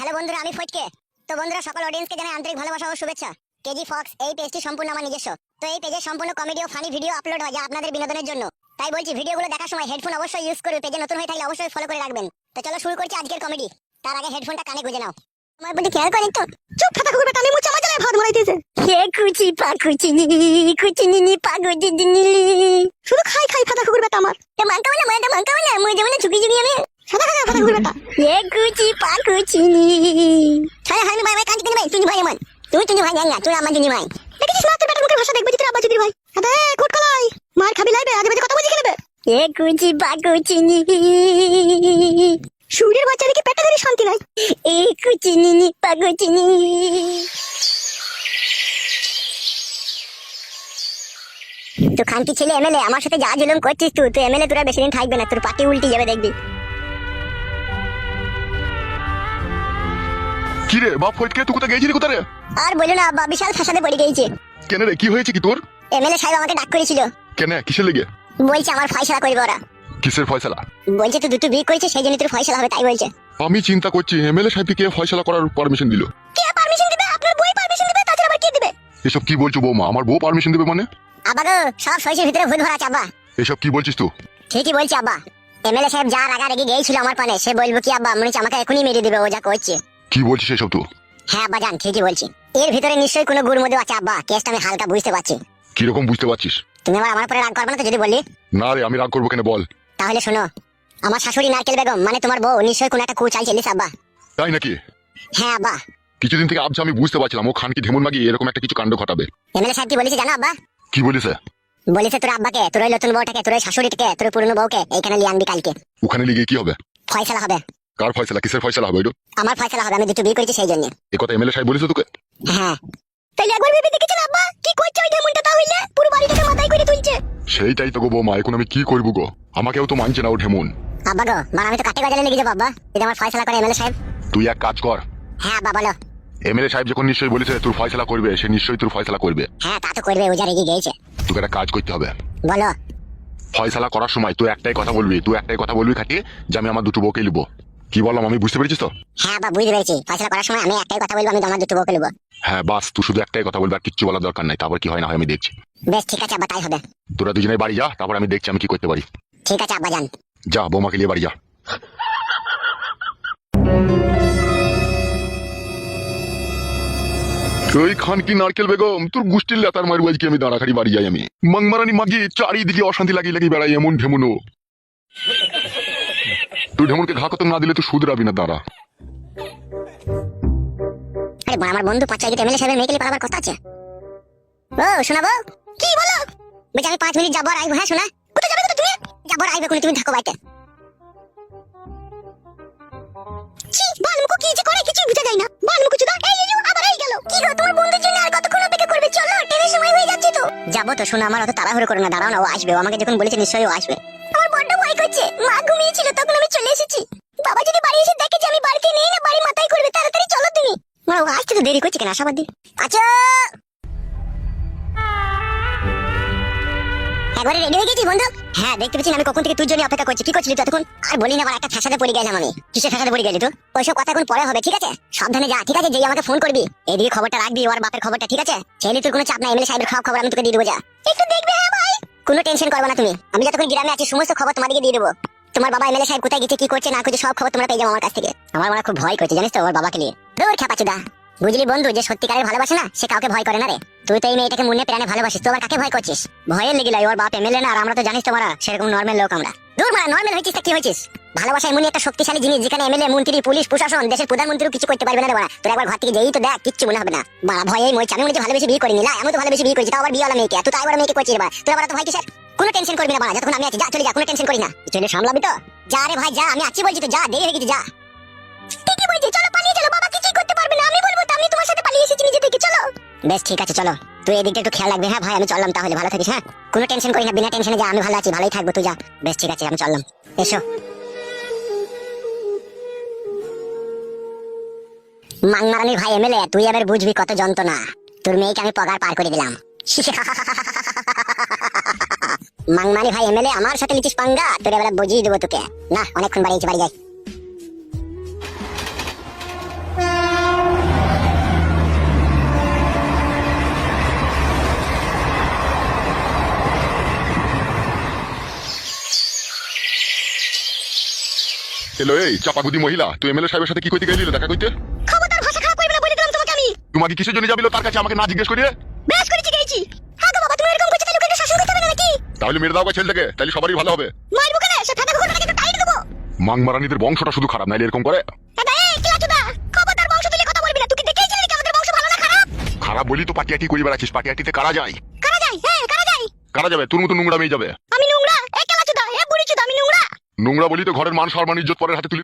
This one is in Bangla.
হ্যালো বন্ধুরা আমি ফটকে। তো বন্ধুরা সকল অডিয়েন্সকে জানাই আন্তরিক ভালোবাসা ও শুভেচ্ছা। কেজি ফক্স এই পেজটি সম্পূর্ণ আমার নিজস্ব। তো এই পেজে সম্পূর্ণ কমেডি ও ফানি ভিডিও আপলোড হয় যা আপনাদের বিনোদনের জন্য। তাই বলছি ভিডিওগুলো দেখার সময় হেডফোন অবশ্যই ইউজ করবে পেজে নতুন হয়ে থাকলে অবশ্যই ফলো করে রাখবেন। তো চলো শুরু করছি আজকের কমেডি তার আগে হেডফোনটা কানে গুঁজে নাও। আমার প্রতি খেয়াল করেন তো? চুপ ফাটা কুকুর বেটা নিমু চামা জ্বালায় ভাত মারাইতেছে হে কুচি পা কুচি নি কুচি নি নি পা কুচি নি নি শুধু খাই খাই ফাটা কুকুর বেটা আমার বলে মানে মাংকা বলে মুই যেমন ঝুকি ঝুকি আমি সাদা কুচি পা কুচি নি হানি ভাই ভাই কাঁচি ভাই? তুই ভাই আমার তুই তুই ভাই জানা তুই আমার জিনি ভাই। দেখেছিস না তোর বেটার মুখের ভাষা দেখবে তোর আব্বা জিদির ভাই। আবে কোট কলাই। মার খাবি লাইবে আগে বাজে কথা বুঝি খেলবে? হে কুচি পা কুচি সুরের বাচ্চা দেখি পেটে ধরে শান্তি নাই? এ কুচি নি নি পা কুচি তো খানকি ছেলে এমএলএ আমার সাথে যা জুলুম করছিস তুই তো এমএলএ তোরা বেশি দিন থাকবে না তোর পাটি উল্টে যাবে দেখবি। কি রে বাপ ফটকে তুই কোথায় গেছিলি কোথায় রে? আর বলো না আব্বা বিশাল পড়ে গেছে কেন রে কি হয়েছে কি তোর? এমএলএ সাহেব আমাকে ডাক করেছিল। কেন কিসের লেগে? বলছে আমার ফয়সালা করবে ওরা। কিসের ফয়সালা? বলছে তুই দুটো বিয়ে করেছে সেই জন্য তোর ফয়সালা হবে তাই বলছে। আমি চিন্তা করছি এমএলএ সাহেবকে কে ফয়সালা করার পারমিশন দিল? কে পারমিশন দিবে? আপনার বই পারমিশন দিবে তাছাড়া আবার কে দিবে? এসব কি বলছো বৌমা? আমার বউ পারমিশন দেবে মানে? আব্বা গো সব সইসের ভিতরে ভুল ভরা আব্বা। এসব কি বলছিস তুই? ঠিকই বলছি আব্বা। এমএলএ সাহেব যা রাগা রেগে গিয়েছিল আমার পানে সে বলব কি আব্বা মনে হচ্ছে আমাকে এখনই মেরে দিবে ও যা করছে। কি বলছিস এসব তুই? হ্যাঁ আব্বা জান ঠিকই বলছি। এর ভিতরে নিশ্চয়ই কোনো গুড় মধ্যে আছে আব্বা। কেসটা আমি হালকা বুঝতে পারছি। কীরকম বুঝতে পারছিস? তুমি আবার আমার পরে রাগ করবে না তো যদি বলি? না রে আমি রাগ করব কেন বল। তাহলে শোনো আমার শাশুড়ি নারকেল বেগম মানে তোমার বউ নিশ্চয়ই কোনো একটা কু চাইছিলিস আব্বা। তাই নাকি? হ্যাঁ আব্বা। কিছুদিন থেকে আবছা আমি বুঝতে পারছিলাম ও খানকি ঢেমন মাগি এরকম একটা কিছু কাণ্ড ঘটাবে। এমএলএ সাহেব কি বলেছে জানো আব্বা? কি বলিস বলেছে তোর আব্বাকে তোর ওই নতুন বউটাকে তোর ওই শাশুড়িটাকে তোর পুরনো বউকে এইখানে লিয়ে আনবি কালকে। ওখানে লিগে কি হবে? ফয়সালা হবে। কার ফয়সালা? কিসের ফয়সালা হবে এটা আমার ফয়সালা হবে আমি দুটো বিয়ে করেছি সেই জন্য। এ কথা এমএলএ সাহেব বলেছে তোকে? হ্যাঁ। তাইলে একবার ভেবে দেখেছেন আব্বা? কি করছে ওই ঢেমনটা তাহলে? পুরো বাড়িটাকে মাথায় করে তুলছে। সেইটাই তো গো বৌমা এখন আমি কি করব গো? আমাকেও তো মানছে না ও ঢেমন। আব্বা গো মানে আমি তো কাটে গজালে লেগে যাব আব্বা। যদি আমার ফয়সালা করে এমএলএ সাহেব। তুই এক কাজ কর। হ্যাঁ আব্বা বলো। এমএলএ সাহেব যখন নিশ্চয়ই বলেছে তোর ফয়সালা করবে সে নিশ্চয়ই তোর ফয়সালা করবে। হ্যাঁ তা তো করবে ও যা রেগে গিয়েছে। তোকে একটা কাজ করতে হবে। বলো। ফয়সালা করার সময় তুই একটাই কথা বলবি তুই একটাই কথা বলবি খাটি যে আমি আমার দুটো বউকে লিবো। কি বললাম আমি বুঝতে পেরেছিস তো? হ্যাঁ আব্বা বুঝতে পেরেছি। ফয়সালা করার সময় আমি একটাই কথা বলব আমি তোমার দুটো বউকে নেব। হ্যাঁ বাস তুই শুধু একটাই কথা বলবি আর কিচ্ছু বলার দরকার নাই। তারপর কি হয় না হয় আমি দেখছি। বেশ ঠিক আছে আব্বা তাই হবে। তোরা দুজনে বাড়ি যা তারপর আমি দেখছি আমি কি করতে পারি। ঠিক আছে আব্বা যান। যা বৌমাকে নিয়ে বাড়ি যা। ওই খান কি নারকেল বেগম তোর গুষ্টির লেতার মারবো আজকে আমি দাঁড়াখাড়ি বাড়ি যাই আমি। মাংমারানি মাগি চারিদিকে অশান্তি লাগিয়ে লাগিয়ে বেড়াই এমন ঢেমুনো। তুই ঢেমনকে ঘা না দিলে তুই শুধরাবি না, দাঁড়া। আরে আমার বন্ধু পাঁচ ছয় এমএলএ সাহেবের মেয়েকে পালাবার কথা আছে। ও শোনাবো কি বলো? বলছি, আমি পাঁচ মিনিট যাব আর আইবো হ্যাঁ শোনা? কোথায় যাবে তুমি? যাব আর আইবে কোনো তুমি থাকো বাড়িতে। ছি, বালমুকু কি যে করে কিছু বুঝা যায় না। বালমুকু চুদা, এই এই আবার এই গেল। কি গো, তোমার বন্ধুর জন্য আর কতক্ষণ অপেক্ষা করবে? চলো, ট্রেনের সময় হয়ে যাচ্ছে তো। যাব তো, শোনা, আমার অত তাড়াহুড়ো করো না, দাঁড়াও না, ও আসবে। ও আমাকে যখন বলেছে, নিশ্চয়ই ও আসবে। ঘুমিয়েছিল, তখন আমি চলে এসেছি। বাবা যদি বাড়ি এসে দেখে যে আমি বাড়িতে নেই না, বাড়ি মাথায় করবে তাড়াতাড়ি চলো তুমি। মা, ও আসতে তো দেরি করছে কেন? আচ্ছা। একবারে রেডি হয়ে গেছি, বন্ধু? হ্যাঁ দেখতে পাচ্ছি আমি কখন থেকে জন্য অপেক্ষা করছি। কি করছিলি আর বলি না একটা পড়ে গেলাম আমি। পড়ে গেলি তো ওইসব কথা এখন পরে হবে, ঠিক আছে? সাবধানে যা, ঠিক আছে? যেই আমাকে ফোন করবি। এদিকে খবরটা রাখবি, ওর বাপের খবরটা, ঠিক আছে? ছেলে, তোর কোনো চাপ নাই এমএলএ সাহেবের সব খবর আমি তোকে দিয়ে দেবো, যা। একটু দেখবে হ্যাঁ ভাই? কোনো টেনশন করবে না তুমি। আমি যতক্ষণ গ্রামে আছি, সমস্ত খবর তোমাদেরকে দিয়ে দেবো। তোমার বাবা এমএলএ সাহেব কোথায় গেছে কি করছে না করছে সব খবর তোমরা পেয়ে যাব আমার কাছ থেকে। আমার মনে খুব ভয় করছে জানিস তো ওর বাবাকে নিয়ে। দূর খেপাচুদা। বুঝলি বন্ধু যে সত্যিকারের ভালোবাসে না সে কাউকে ভয় করে না রে। তুই তো এই মেয়েটাকে মনে প্রাণে ভালোবাসিস তো আবার কাকে ভয় করছিস? ভয়ের লেগে লাই ওর বাপ এমএলএ না আর আমরা তো জানিস তোমরা সেরকম নর্মাল লোক আমরা। দূর মারা নর্মাল হয়েছিস তা কি হয়েছিস? ভালোবাসা এমনই একটা শক্তিশালী জিনিস যেখানে এমএলএ মন্ত্রী পুলিশ প্রশাসন দেশের প্রধানমন্ত্রীও কিছু করতে পারবে না রে বাড়া তোর একবার ঘর থেকে যেই তো দেখ কিচ্ছু মনে হবে না। বাড়া ভয়ে মই আমি মনে ভালোবেসে বিয়ে করে নিলা আমি তো ভালোবেসে বিয়ে করেছি তাও আবার বিয়ে হলো মেয়েকে তুই তো আবার মেয়েকে করছিস বাড়া তোর আবার তো ভয় কিসের? কোনো টেনশন করবি না বাড়া, যতক্ষণ আমি আছি, যা, চলে যা, কোনো টেনশন করি না। চলে সামলাবি তো। যা রে ভাই, যা, আমি আছি বলছি তো, যা, দেরি হয়ে গেছে, যা। ঠিকই বলছি, চলো, পালিয়ে চলো, বাবা, কিছুই করতে পারবে না, আমি বলব তো, আমি তোমার সাথে পালিয়ে এসেছি নিজে থেকে, চলো। বেশ, ঠিক আছে, চলো। তুই এদিকটা একটু খেয়াল রাখবি হ্যাঁ ভাই, আমি চললাম তাহলে, ভালো থাকিস হ্যাঁ? কোনো টেনশন করি না, বিনা টেনশনে যা, আমি ভালো আছি, ভালোই থাকব, তুই যা। বেশ, ঠিক আছে, আমি চললাম। এসো। মাংমারানির ভাই এমএলএ, তুই এবার বুঝবি কত যন্ত্রণা। তোর মেয়েকে আমি পগার পার করে দিলাম। মাংমানি ভাই এমএলএ আমার সাথে লিচিস পাঙ্গা? তোর বেলা বুঝিয়ে দেবো তোকে। না অনেকক্ষণ বাড়ি বাড়ি যাই। হ্যালো এই চাপাগুদি মহিলা তুই এমএলএ সাহেবের সাথে কি কইতে গেলি দেখা কইতে খবরদার ভাষা খারাপ কইবি না বলে দিলাম তোমাকে আমি। তোমাকে কিসের জন্য যাবিলো তার কাছে আমাকে না জিজ্ঞেস করিয়ে? তাহলে মেরে দাও ছেলেটাকে তাহলে সবারই ভালো হবে। মারবো কেন? সে একটু টাইট দেবো। মাংমারানিদের বংশটা শুধু খারাপ নাইলে এরকম করে। খারাপ? বলি তো পাটিয়াটি করি বেড়াচ্ছিস পাটিয়াটিতে কারা যায়? কারা যায়? হ্যাঁ কারা যায়? কারা যাবে? তোর মতো নোংরা মেয়ে যাবে। আমি নোংরা? এ এ আমি নোংরা? নোংরা বলি তো ঘরের মান সম্মান ইজ্জত পরের হাতে তুলি